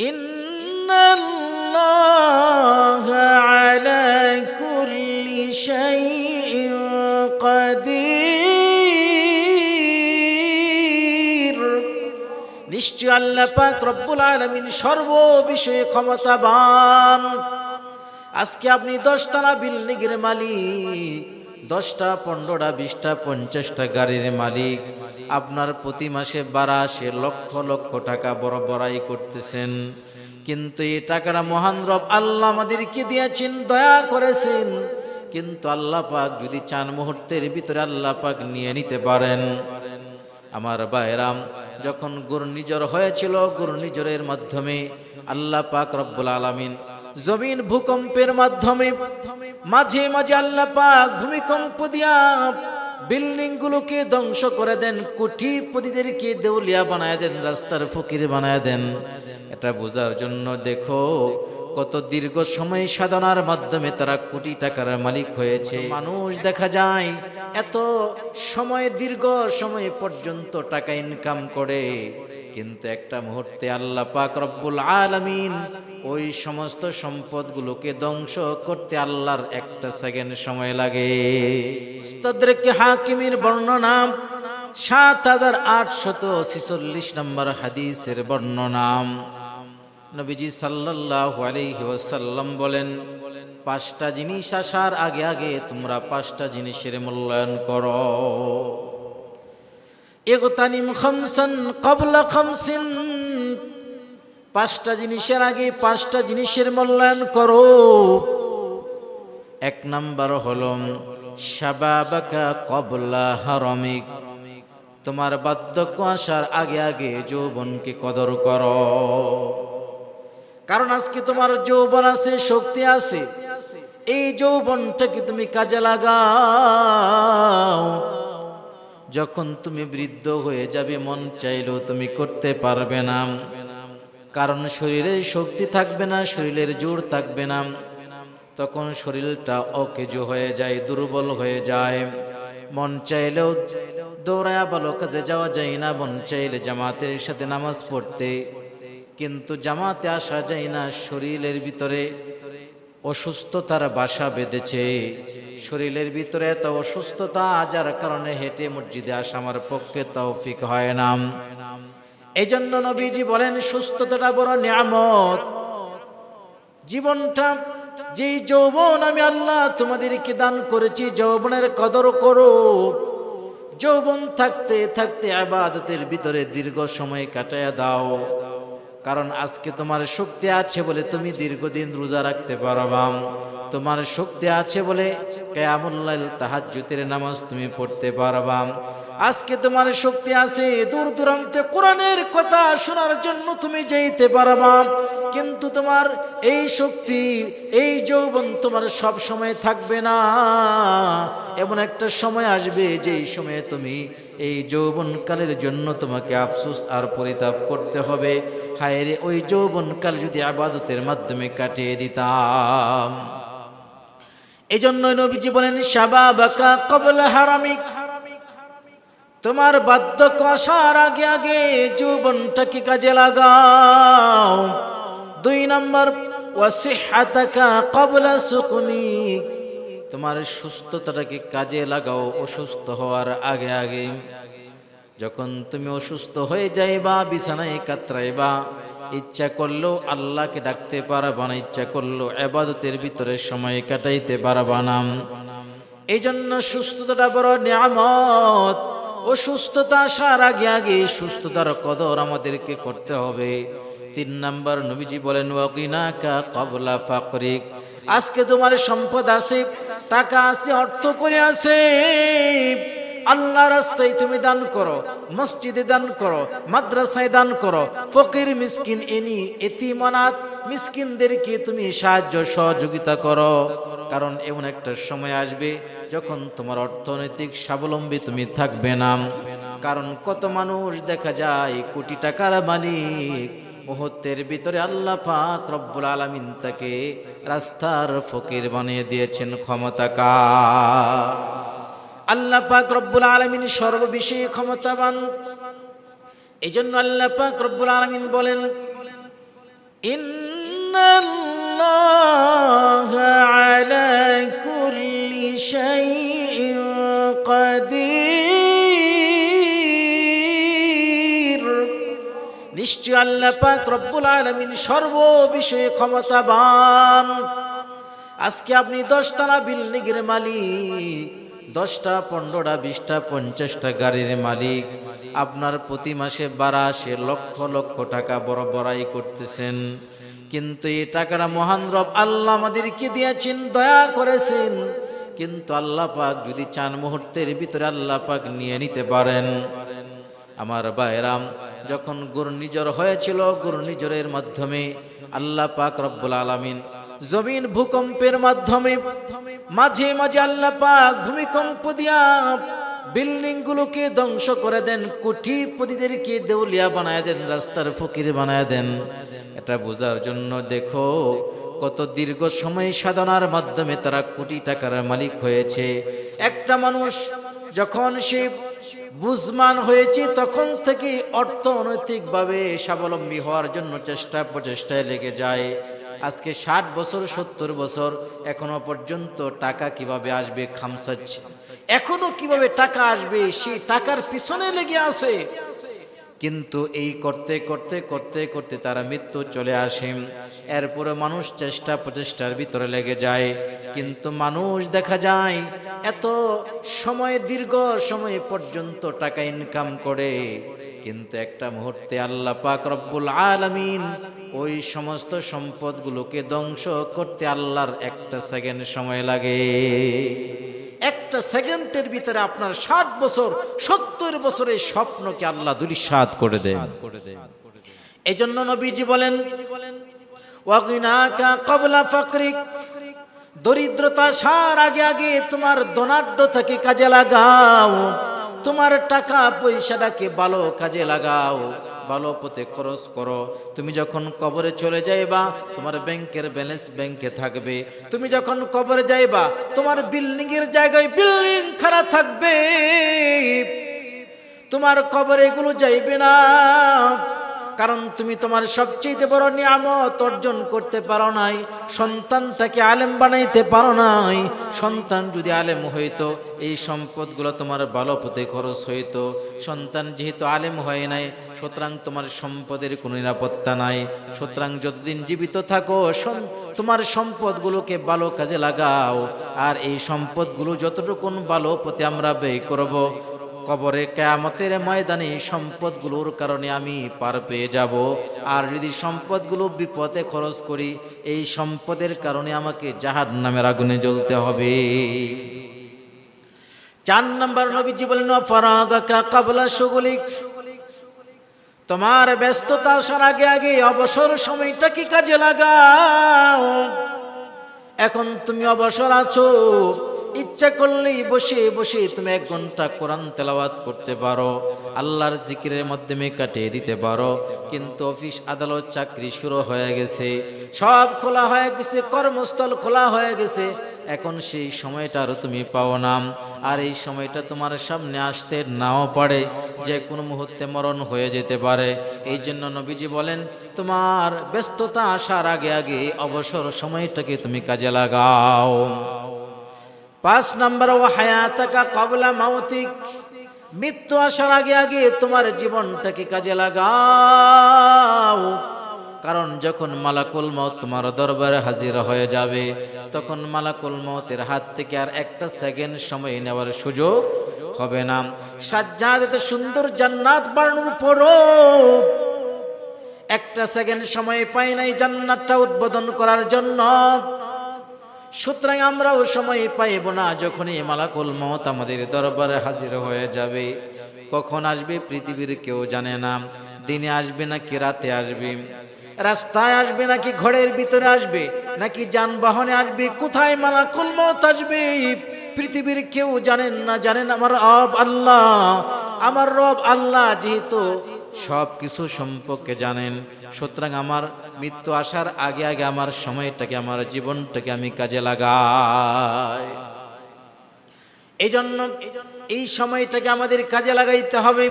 إن الله على كل شيء قدير নিশ্চয় আল্লাহ পাক রব্বুল আলমিন সর্ব বিষয়ে ক্ষমতাবান আজকে আপনি দশতলা বিল্ডিংয়ের মালিক দশটা, পনেরোটা, বিশটা, পঞ্চাশটা গাড়ির মালিক। আপনার প্রতি মাসে বারাসে লক্ষ লক্ষ টাকা বড় বড়াই করতেছেন। কিন্তু এই টাকাটা মহান রব আল্লাহ আমাদেরকে দিয়েছেন, দয়া করেছেন। কিন্তু আল্লাহ পাক যদি চান মুহূর্তের ভিতরে আল্লাহ পাক নিয়ে নিতে পারেন। আমার বায়রাম যখন ঘূর্ণিঝড় হয়েছিল, ঘূর্ণিঝড়ের মাধ্যমে আল্লাহ পাক রব্বুল আলামিন জমিন ভূকম্পের মাধ্যমে মাঝে মাঝে আল্লাহ পাক ভূমিকম্প দিয়া বিল্ডিং গুলোকে ধ্বংস করে দেন কোটিপতিদেরকে দেউলিয়া বানায় দেন, রাস্তার ফকির বানায় দেন। এটা বোঝার জন্য দেখো, কত দীর্ঘ সময় সাধনার মাধ্যমে তারা কোটি টাকার মালিক হয়েছে। মানুষ দেখা যায়, এত সময়, দীর্ঘ সময় পর্যন্ত টাকা ইনকাম করে। কিন্তু একটা মুহূর্তে আল্লাহ পাক রব্বুল আলামিন ওই সমস্ত সম্পদগুলোকে ধ্বংস করতে আল্লাহর একটা সেকেন্ড সময় লাগে। উস্তাদকে হাকিমের বর্ণনা, সাত হাজার আটশত ছিচল্লিশ নম্বর হাদিসের বর্ণনাম নবীজি আলাইহি ওয়াসাল্লাম বলেন, পাঁচটা জিনিস আসার আগে আগে তোমরা পাঁচটা জিনিসের মূল্যায়ন করো। এগতানিম খামসান ক্বাবলা খামসিন পাঁচটা জিনিসের আগে পাঁচটা জিনিসের মূল্যায়ন করো। এক নাম্বার হলো শাবাবাকা কবলা হারমিক। তোমার বার্ধক্য আসার আগে আগে যৌবনকে কদর করো। কারণ আজকে তোমার যৌবন আছে, শক্তি আছে। এই যৌবনটাকে তুমি কাজে লাগাও। যখন তুমি বৃদ্ধ হয়ে যাবে, মন চাইলেও তুমি করতে পারবে না। কারণ শরীরে শক্তি থাকবে না, শরীরের জোর থাকবে না। তখন শরীরটা অকেজো হয়ে যায়, দুর্বল হয়ে যায়। মন চাইলেও দৌড়ায়া ভালো কাজে যাওয়া যায় না, মন চাইলে জামাতের সাথে নামাজ পড়তে। কিন্তু জামাতে আসা যায় না, শরীরের ভিতরে অসুস্থতার বাসা বেঁধেছে। শরীরের ভিতরে এত অসুস্থতা আজার কারণে হেঁটে মসজিদে আসা আমার পক্ষে তৌফিক হয় না। এই জন্য নবীজি বলেন, সুস্থতাটা বড় নিয়ামত। জীবনটা, যেই যৌবন আমি আল্লাহ তোমাদেরকে দান করেছি, যৌবনের কদর করো। যৌবন থাকতে থাকতে আবাদতের ভিতরে দীর্ঘ সময় কাটায়া দাও। কারণ আজকে তোমার শক্তি আছে বলে তুমি দীর্ঘদিন রোজা রাখতে পারবা। তোমার শক্তি আছে বলে কেয়ামুল্লাল তাহাজ্জুতের নামাজ তুমি পড়তে পারবা। আজকে তোমার শক্তি আছে, দূর দূরান্তে কোরআনের কথা শোনার জন্য তুমি যেতে পারবা। কিন্তু তোমার এই শক্তি, এই যৌবন তোমার সব সময় থাকবে না। এমন একটা সময় আসবে যেই সময়ে তুমি এই যৌবনকালের জন্য তোমাকে আফসোস আর পরিতাপ করতে হবে। হায় রে ওই যৌবনকাল যদি আবাদতের মাধ্যমে কাটিয়ে দিতাম। এই জন্য নবীজি বলেন সাবা বাকা কবল হারামিক। তোমার বার্ধক্য আসার আগে আগে যৌবনটাকে কাজে লাগাও। দুই নম্বর কবলা সুকুমিক তোমার সুস্থতাটাকে কাজে লাগাও অসুস্থ হওয়ার আগে আগে। যখন তুমি অসুস্থ হয়ে যাইবা, বিছানায় কাতরাইবা, ইচ্ছা করলেও আল্লাহকে ডাকতে পারবা না, ইচ্ছা করলেও এবাদতের ভিতরে সময় কাটাইতে পারবা না। এই জন্য সুস্থতাটা বড় নিয়ামত। অসুস্থতা আসার আগে আগে সুস্থতার কদর আমাদেরকে করতে হবে। তিন নাম্বার নবীজি বলেন, ওয়াকিনাকা কবলা ফাকরিক। আজকে তোমার সম্পদ আছে, টাকা আছে, অর্থ করে আছে। আল্লাহ রাস্তায় তুমি দান করো, মসজিদে দান করো, মাদ্রাসায় দান করো, ফকির, মিসকিন, এনি, এতিমনাত, মিসকিনদেরকে তুমি সাহায্য, সহযোগিতা করো। কারণ এমন একটা সময় আসবে যখন তোমার অর্থনৈতিক স্বাবলম্বী তুমি থাকবে না। কারণ কত মানুষ দেখা যায় কোটি টাকার মালিক, মুহূর্তের ভিতরে আল্লাহ পাক রব্বুল আলামিন তাকে রাস্তার ফকির বানিয়ে দিয়েছেন ক্ষমতা কা আল্লাহ পাক রব্বুল আলমিন সর্ববিষয়ে ক্ষমতাবান। এই জন্য আল্লাহ পাক রব্বুল আলমিন বলেন নিশ্চয় আল্লাহ পাক রব্বুল আলমিন সর্ববিষয়ে ক্ষমতাবান। আজকে আপনি দশতলা বিল্ডিংয়ের মালিক দশটা, পনেরোটা, বিশটা, পঞ্চাশটা গাড়ির মালিক। আপনার প্রতি মাসে বারাসে লক্ষ লক্ষ টাকা বড় বড়াই করতেছেন। কিন্তু এই টাকাটা মহান রব আল্লাহ আমাদেরকে দিয়েছেন, দয়া করেছেন। কিন্তু আল্লাহ পাক যদি চান মুহূর্তের ভিতরে আল্লাহ পাক নিয়ে নিতে পারেন। আমার বাইরাম যখন ঘূর্ণিঝড় হয়েছিল, ঘূর্ণিঝড়ের মাধ্যমে আল্লাহ পাক রব্বুল আলামিন জমিন ভূকম্পের মাধ্যমে মাঝে মাঝে আল্লাহ পাক ভূমিকম্প দিয়া বিল্ডিং গুলোকে ধ্বংস করে দেন কোটিপতিদেরকে দেউলিয়া বানায় দেন, রাস্তার ফকির বানায় দেন। এটা বোঝার জন্য দেখো, কত দীর্ঘ সময় সাধনার মাধ্যমে তারা কোটি টাকার মালিক হয়েছে। একটা মানুষ যখন সে বুঝমান হয়েছে, তখন থেকে অর্থনৈতিকভাবে স্বাবলম্বী হওয়ার জন্য চেষ্টা প্রচেষ্টায় লেগে যায়। আজকে ষাট বছর, সত্তর বছর, এখনও পর্যন্ত টাকা কীভাবে আসবে খামসাচ্ছে এখনও কীভাবে টাকা আসবে? সেই টাকার পিছনে লেগে আছে। কিন্তু এই করতে করতে করতে করতে তারা মৃত্যু চলে আসে। এরপরে মানুষ চেষ্টা প্রচেষ্টার ভিতরে লেগে যায়। কিন্তু মানুষ দেখা যায়, এত সময়, দীর্ঘ সময় পর্যন্ত টাকা ইনকাম করে। কিন্তু একটা মুহূর্তে আল্লাহ পাক রব্বুল আলামিন ওই সমস্ত সম্পদগুলোকে ধ্বংস করতে আল্লাহর একটা সেকেন্ড সময় লাগে। একটা সেকেন্ডের ভিতরে আপনার ষাট বছর সত্তর বছরের স্বপ্নকে আল্লাহ দুরিসাদ করে দেন। এই জন্য নবীজি বলেন কবলা ফাকরিক। দরিদ্রতা সার আগে আগে তোমার দনাঢ্য থেকে কাজে লাগাও। তোমার টাকা পয়সাটাকে ভালো কাজে লাগাও। ভালো পথে খরচ করো। তুমি যখন কবরে চলে যাইবা, তোমার ব্যাংকের ব্যালেন্স ব্যাংকে থাকবে। তুমি যখন কবরে যাইবা, তোমার বিল্ডিং এর জায়গায় বিল্ডিং খারাপ থাকবে। তোমার কবরে এগুলো যাইবে না। কারণ তুমি তোমার সবচেয়ে বড় নিয়ামত অর্জন করতে পারো নাই, সন্তানটাকে আলেম বানাইতে পারো নাই। সন্তান যদি আলেম হইতো, এই সম্পদগুলো তোমার ভালো পথে খরচ হইতো। সন্তান যেহেতু আলেম হয় নাই, সুতরাং তোমার সম্পদের কোনো নিরাপত্তা নাই। সুতরাং যতদিন জীবিত থাকো তোমার সম্পদগুলোকে ভালো কাজে লাগাও। আর এই সম্পদগুলো যতটুকুন ভালো পথে আমরা ব্যয় করব কবরে কেয়ামতের ময়দানে সম্পদগুলোর কারণে আমি পার পেয়ে যাব। আর যদি সম্পদগুলো বিপদে খরচ করি, এই সম্পদের কারণে আমাকে জাহাদ নামের আগুনে জ্বলতে হবে। চার নম্বর নবীজি বলেন কাবলা তোমার ব্যস্ততা আসার আগে আগে অবসর সময়টা কি কাজে লাগাও? এখন তুমি অবসর আছো ইচ্ছা করলেই বসে বসে তুমি এক ঘণ্টা কোরআন তেলাওয়াত করতে পারো, আল্লাহর জিকিরের মাধ্যমে কাটিয়ে দিতে পারো, কিন্তু অফিস, আদালত, চাকরি শুরু হয়ে গেছে, সব খোলা হয়ে গেছে, কর্মস্থল খোলা হয়ে গেছে, এখন সেই সময়টা আরও তুমি পাও না। আর এই সময়টা তোমার সামনে আসতে নাও পারে, যে কোনো মুহূর্তে মরণ হয়ে যেতে পারে। এই জন্য নবীজি বলেন, তোমার ব্যস্ততা আসার আগে আগে অবসর সময়টাকে তুমি কাজে লাগাও। পাঁচ নম্বর ও হায়াতাকা কবলা মাউতিক। মৃত্যু আসার আগে আগে তোমার জীবনটাকে কাজে লাগাও। কারণ যখন মালাকুল মত তোমার দরবারে হাজির হয়ে যাবে, তখন মালাকুল মতের হাত থেকে আর একটা সেকেন্ড সময় নেওয়ার সুযোগ হবে না। সাজ্জাদ এত সুন্দর জান্নাত বানানোর পরও একটা সেকেন্ড সময় পাই নাই জান্নাতটা উদ্বোধন করার জন্য। সুতরাং আমরাও সময় পাইব না যখনই মালাকুল মত আমাদের দরবারে হাজির হয়ে যাবে। কখন আসবে পৃথিবীর কেউ জানে না। দিনে আসবে নাকি রাতে আসবে? রাস্তায় আসবে নাকি ঘরের ভিতরে আসবে? নাকি যানবাহনে আসবে? কোথায় মালাকুল মত আসবে? পৃথিবীর কেউ জানেন না, জানেন আমার রব আল্লাহ। আমার রব আল্লাহ যেহেতু সব কিছু সম্পর্কে জানেন। সুতরাং আমার মৃত্যু আসার আগে আগে আমার সময়টাকে, আমার জীবনটাকে আমি কাজে লাগাই। এই জন্য এই সময়টাকে আমাদের কাজে লাগাইতে হবে।